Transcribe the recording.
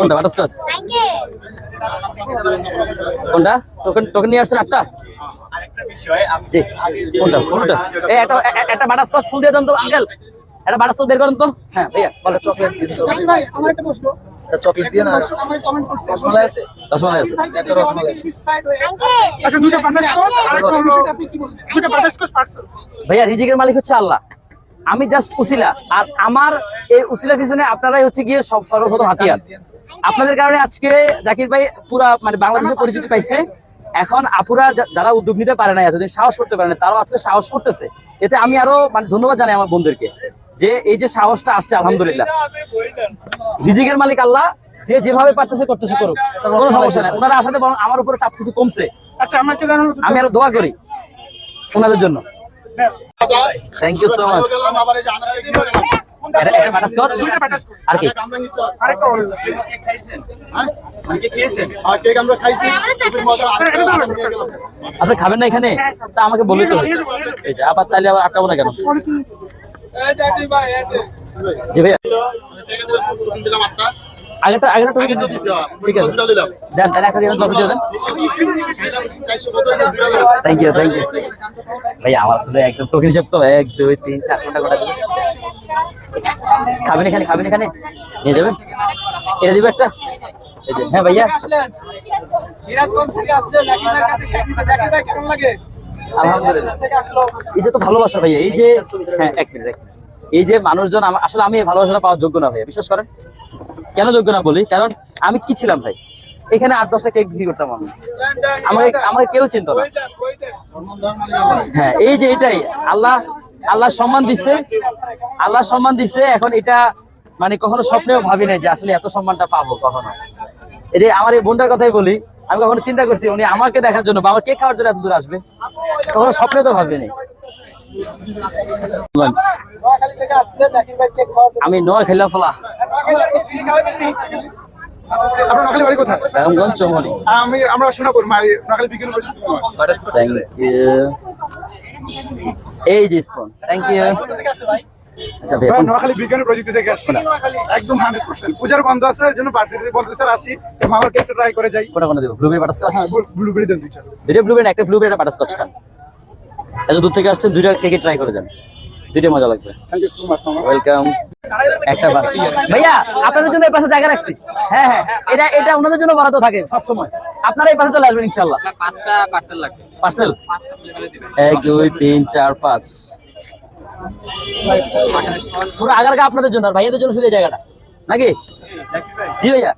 কোনটা বাটারস্কচ কোনটা? Token token নিয়ে আসছেন আটটা? কোনটা? কোনটা? এই একটা একটা বাটারস্কচ ফুল দিয়ে দেন তো আঙ্কেল একটা বাটারস্কচ বের করেন তো। হ্যাঁ ভাইয়া বলে চকলেট ভাই আমার একটা প্রশ্ন। চকলেট দিয়ে না? কমেন্ট করছে। রসমালাই আছে? রসমালাই আছে। ভাই দেখে অনেকে inspired হয়ে আচ্ছা দুটো বাটারস্কচ আর একটা বিষয়টা আপনি কি বলবেন দুটো পার্সেল। ভাইয়া রিজিকের মালিক হচ্ছে আল্লাহ। আমি জাস্ট উসিলা। আর আমার এই উসিলা পিছনে আপনারাই হচ্ছে গিয়ে সব সর্বপ্রথম হাতিয়ার। আপনাদের কারণে আজকে জাকির ভাই পুরা মানে বাংলাদেশের পরিচিতি পাইছে। এখন আপুরা যারা উদ্যোগ নিতে পারে না এতদিন সাহস করতে পারে না তারাও আজকে সাহস করতেছে। এতে আমি আরও মানে ধন্যবাদ জানাই আমার বন্ধুদেরকে যে এই যে সাহসটা আসছে আলহামদুলিল্লাহ। রিজিকের মালিক আল্লাহ যে যেভাবে পারতেছে করতেছে করুক। কোনো সমস্যা নাই। ওনারা আসাতে বরং আমার উপরে চাপ কিছু কমছে। আচ্ছা আমাকে জানানো আমি আরও দোয়া করি ওনাদের জন্য। থ্যাংক ইউ সো মাচ এটা বাটারস্কচ আর কি? আরেকটা কেক নিয়ে গেলাম। আপনি খাবেন না এখানে? তা আমাকে বললেই তো। এই যে আবার তাহলে আবার আটকাবো না কেন? জি ভাইয়া। দিলাম, আটটা। হ্যাঁ। ঠিক আছে। দেন তাহলে দিয়ে দেন। থ্যাংক ইউ থ্যাংক ইউ ভাই আমার আসলে একদম টোকেন হিসাব তো। এক দুই তিন চার ঘণ্টা ঘণ্টা খাবেন এখানে খাবেন এখানে। নিয়ে যাবেন। এটা দিবে একটা। হ্যাঁ ভাইয়া। আলহামদুলিল্লাহ। এই যে তো ভালোবাসা ভাইয়া, এই যে হ্যাঁ এক মিনিট, এক। এই যে মানুষজন আসলে আমি ভালোবাসাটা পাওয়ার যোগ্য না ভাইয়া, বিশ্বাস করেন? কেন যোগ্য না বলি? কারণ আমি কি ছিলাম ভাই? এখানে আট, দশটা কেক বিক্রি করতাম আমি। আমাকে আমাকে কেউ চিনতো না। হ্যাঁ এই যে এটাই। আল্লাহ আল্লাহ সম্মান দিচ্ছে আল্লাহ সম্মান দিচ্ছে এখন এটা মানে কখনো স্বপ্নেও ভাবি নাই যে আসলে এত সম্মানটা পাবো কখনো। এই যে আমার এই বোনটার কথাই বলি, আমি কখনো চিন্তা করছি উনি আমাকে দেখার জন্য বা আমার কেক খাওয়ার জন্য এত দূর আসবে? কখনো স্বপ্নে তো ভাবিনি আমি নোয়া খেলা ফলা আপনার বাড়ি কোথায়? রামগঞ্জ চৌমনি আমি আমরা থ্যাংক ইউ এই যে স্পন থ্যাংক ইউ নোয়াখালী বিজ্ঞান প্রযুক্তি থেকে আসছি। একদম হান্ড্রেড পার্সেন্ট পূজার বন্ধ আছে জন্য ভার্সিটিতে বলতে স্যার আসি। তো মামার কেকটা ট্রাই করে যাই। কোনটা কোনটা দেবো। ব্লুবেরি বাটারস্কচ হ্যাঁ ব্লুবেরি দেন দুইটা। দুইটা ব্লুবেরি একটা ব্লুবেরি একটা বাটারস্কচ খান। এত দূর থেকে আসছেন দুইটা কেকে ট্রাই করে দেন দুইটা মজা লাগবে। থ্যাংক ইউ সো মাচ মামা। ওয়েলকাম একটা ভাইয়া আপনাদের জন্য এই পাশে জায়গা রাখছি। হ্যাঁ হ্যাঁ এটা এটা ওনাদের জন্য বরাদ্দ থাকে সব সময় আপনারা এই পাশে চলে আসবেন পাঁচটা পার্সেল লাগবে। পার্সেল এক দুই তিন চার পাঁচ। পুরো আগারগা আপনাদের জন্য আর ভাইয়াদের জন্য শুধু এই জায়গাটা। নাকি? জি ভাইয়া।